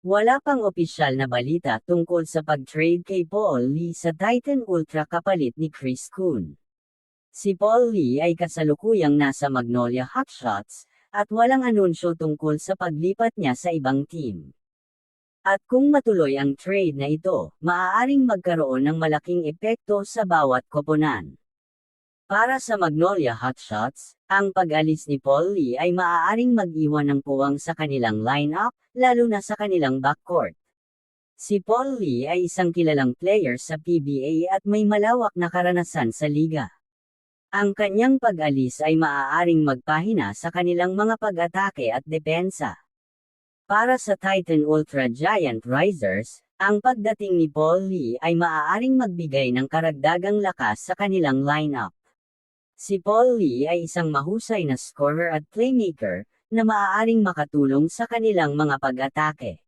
Wala pang opisyal na balita tungkol sa pag-trade kay Paul Lee sa Titan Ultra kapalit ni Chris Kun. Si Paul Lee ay kasalukuyang nasa Magnolia Hotshots, at walang anunsyo tungkol sa paglipat niya sa ibang team. At kung matuloy ang trade na ito, maaaring magkaroon ng malaking epekto sa bawat koponan. Para sa Magnolia Hotshots, ang pag-alis ni Paul Lee ay maaaring mag-iwan ng puwang sa kanilang lineup, lalo na sa kanilang backcourt. Si Paul Lee ay isang kilalang player sa PBA at may malawak na karanasan sa liga. Ang kanyang pag-alis ay maaaring magpahina sa kanilang mga pag-atake at depensa. Para sa Titan Ultra Giant Risers, ang pagdating ni Paul Lee ay maaaring magbigay ng karagdagang lakas sa kanilang lineup. Si Paul Lee ay isang mahusay na scorer at playmaker, na maaaring makatulong sa kanilang mga pag-atake.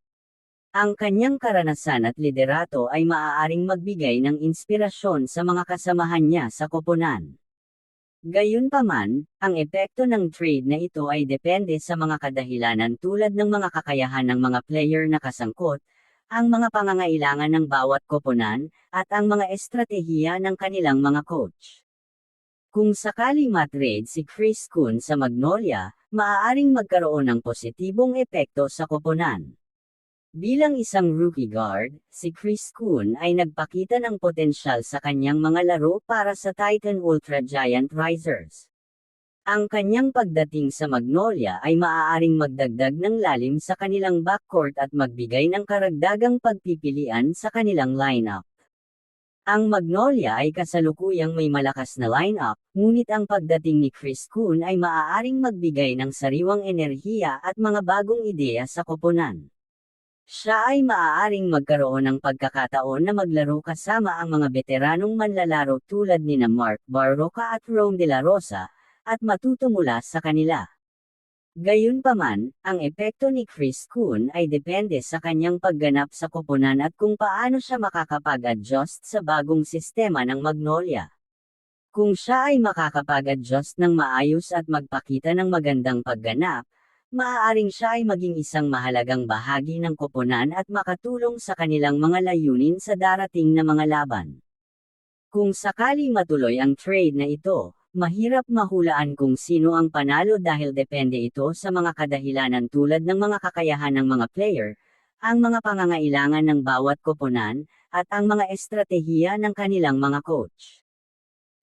Ang kanyang karanasan at liderato ay maaaring magbigay ng inspirasyon sa mga kasamahan niya sa koponan. Gayunpaman, ang epekto ng trade na ito ay depende sa mga kadahilanan tulad ng mga kakayahan ng mga player na kasangkot, ang mga pangangailangan ng bawat koponan, at ang mga estratehiya ng kanilang mga coach. Kung sakaling matrade si Chris Kun sa Magnolia, maaaring magkaroon ng positibong epekto sa koponan. Bilang isang rookie guard, si Chris Kun ay nagpakita ng potensyal sa kanyang mga laro para sa Titan Ultra Giant Risers. Ang kanyang pagdating sa Magnolia ay maaaring magdagdag ng lalim sa kanilang backcourt at magbigay ng karagdagang pagpipilian sa kanilang lineup. Ang Magnolia ay kasalukuyang may malakas na lineup, ngunit ang pagdating ni Chris Kun ay maaaring magbigay ng sariwang enerhiya at mga bagong ideya sa koponan. Siya ay maaaring magkaroon ng pagkakataon na maglaro kasama ang mga veteranong manlalaro tulad ni na Mark Barroca at Rome de la Rosa, at matuto mula sa kanila. Gayunpaman, ang epekto ni Chris Kun ay depende sa kanyang pagganap sa koponan at kung paano siya makakapag-adjust sa bagong sistema ng Magnolia. Kung siya ay makakapag-adjust ng maayos at magpakita ng magandang pagganap, maaaring siya ay maging isang mahalagang bahagi ng koponan at makatulong sa kanilang mga layunin sa darating na mga laban. Kung sakali matuloy ang trade na ito, mahirap mahulaan kung sino ang panalo dahil depende ito sa mga kadahilanan tulad ng mga kakayahan ng mga player, ang mga pangangailangan ng bawat koponan, at ang mga estratehiya ng kanilang mga coach.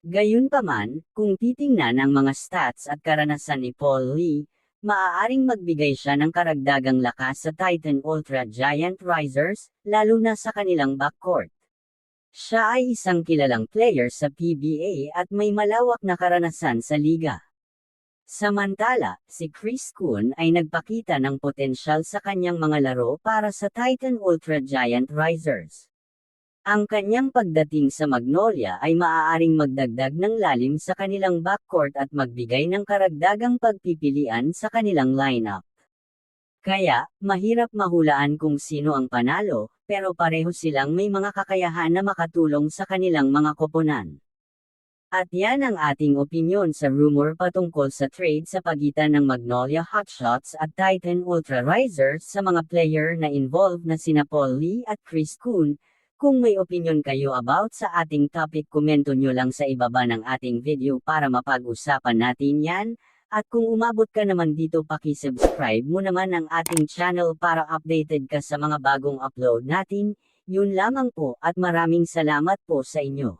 Gayunpaman, kung titingnan ang mga stats at karanasan ni Paul Lee, maaaring magbigay siya ng karagdagang lakas sa Titan Ultra Giant Risers, lalo na sa kanilang backcourt. Siya ay isang kilalang player sa PBA at may malawak na karanasan sa liga. Samantala, si Chris Kun ay nagpakita ng potensyal sa kanyang mga laro para sa Titan Ultra Giant Risers. Ang kanyang pagdating sa Magnolia ay maaaring magdagdag ng lalim sa kanilang backcourt at magbigay ng karagdagang pagpipilian sa kanilang lineup. Kaya, mahirap mahulaan kung sino ang panalo, pero pareho silang may mga kakayahan na makatulong sa kanilang mga koponan. At yan ang ating opinyon sa rumor patungkol sa trade sa pagitan ng Magnolia Hotshots at Titan Ultra Risers sa mga player na involved na sina Paul Lee at Chris Kun. Kung may opinion kayo about sa ating topic komento nyo lang sa ibaba ng ating video para mapag-usapan natin yan. At kung umabot ka naman dito paki-subscribe mo naman ang ating channel para updated ka sa mga bagong upload natin, yun lamang po at maraming salamat po sa inyo.